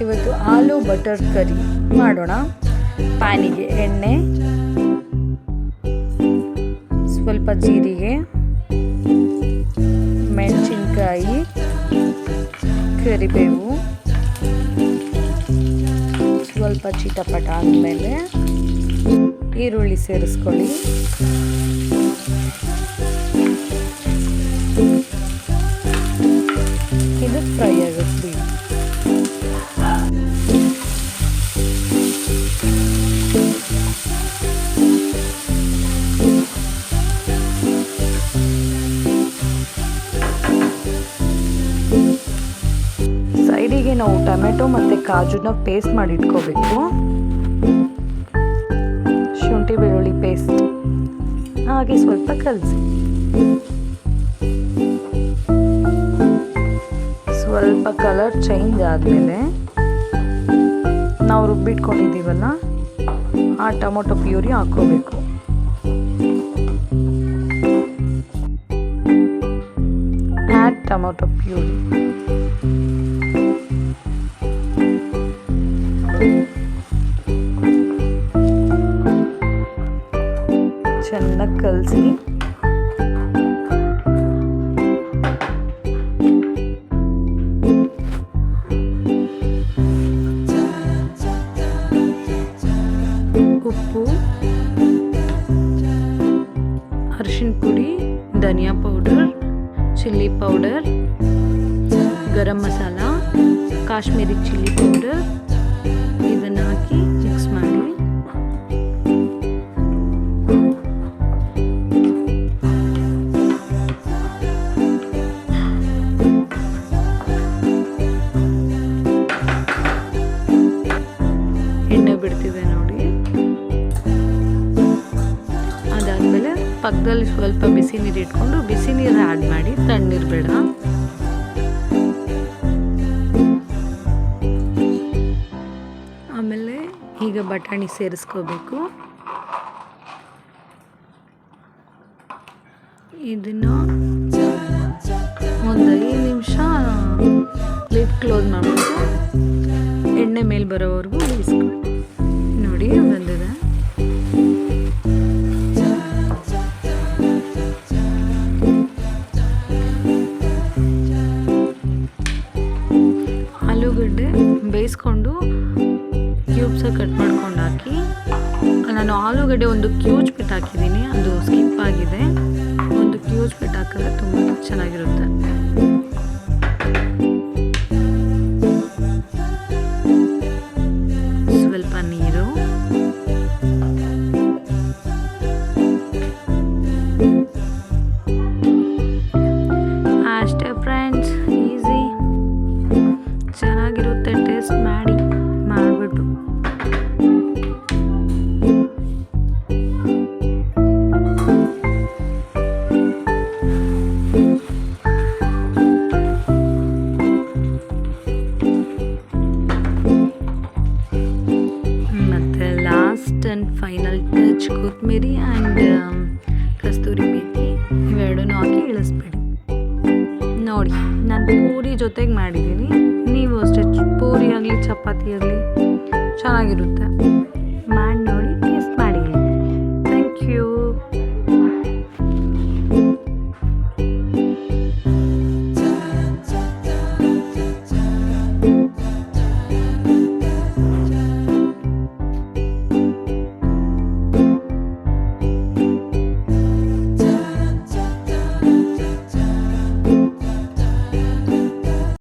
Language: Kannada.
ಇವತ್ತು ಆಲೂ ಬಟರ್ ಕರಿ. ಮಾಡೋಣ. ಪ್ಯಾನಿಗೆ ಎಣ್ಣೆ. ಸ್ವಲ್ಪ ಜೀರಿಗೆ. ಮೆಣಸಿನ್ಕಾಯಿ. ಕರಿಬೇವು. ಸ್ವಲ್ಪ ಚಿಟಪಟ ಆದಮೇಲೆ ಈರುಳ್ಳಿ ಸೇರಿಸ್ಕೊಳ್ಳಿ. ಸೈಡಿಗೆ ನಾವು ಟೊಮೆಟೊ ಮತ್ತು ಕಾಜುನ ಪೇಸ್ಟ್ ಮಾಡಿ ಇಟ್ಕೋಬೇಕು. ಶುಂಠಿ ಬೆಳ್ಳುಳ್ಳಿ ಪೇಸ್ಟ್ ಹಾಗೆ ಸ್ವಲ್ಪ ಕಲಸಿ. ಸ್ವಲ್ಪ ಕಲರ್ ಚೇಂಜ್ ಆದಮೇಲೆ ನಾವು ರುಬ್ಬಿಟ್ಕೊಂಡಿದ್ದೀವಲ್ಲ, ಆ ಟೊಮೊಟೊ ಪ್ಯೂರಿ ಹಾಕ್ಕೋಬೇಕು. Add tomato puree. అందరు కలిసి ఉప్పు అరిసిన పొడి ధనియా powder chilli powder garam masala Kashmiri chilli powder ಪಕ್ಕದಲ್ಲಿ ಸ್ವಲ್ಪ ಬಿಸಿ ನೀರು ಇಟ್ಕೊಂಡು ಬಿಸಿ ನೀರು ಆ್ಯಡ್ ಮಾಡಿ ತಣ್ಣೀರು ಬೇಡ ಆಮೇಲೆ ಈಗ ಬಟಾಣಿ ಸೇರಿಸ್ಕೋಬೇಕು. ಇದನ್ನು ಒಂದು ಐದು ನಿಮಿಷ ಲಿಫ್ಟ್ ಕ್ಲೋಸ್ ಮಾಡಬೇಕು ಎಣ್ಣೆ ಮೇಲೆ ಬರೋವರೆಗೂ ಬೇಯಿಸ್ಕೊಳ್ಳಿ ಬೇಯಿಸ್ಕೊಂಡು ಕ್ಯೂಬ್ಸಾಗಿ ಕಟ್ ಮಾಡ್ಕೊಂಡು ಹಾಕಿ. ನಾನು ಆಲೂಗಡ್ಡೆ ಒಂದು ಕ್ಯೂಜ್ ಪಿಟ್ ಹಾಕಿದ್ದೀನಿ. ಅದು ಸ್ಕಿಪ್ ಆಗಿದೆ. ಒಂದು ಕ್ಯೂಜ್ ಪಿಟ್ ಹಾಕಿದ್ರೆ ತುಂಬ ಚೆನ್ನಾಗಿರುತ್ತೆ. ಆ್ಯಂಡ್ ಫೈನಲ್ ಟಚ್ ಕೊತ್ತಂಬರಿ ಆ್ಯಂಡ್ ಕಸ್ತೂರಿ ಮೇಥಿ ಇವೆರಡೂ ಹಾಕಿ ಇಳಿಸ್ಬೇಡಿ. ನೋಡಿ, ನಾನು ಪೂರಿ ಜೊತೆಗೆ ಮಾಡಿದ್ದೀನಿ. ನೀವು ಅಷ್ಟೇ ಪೂರಿ ಆಗಲಿ, ಚಪಾತಿ ಆಗಲಿ, ಚೆನ್ನಾಗಿರುತ್ತೆ.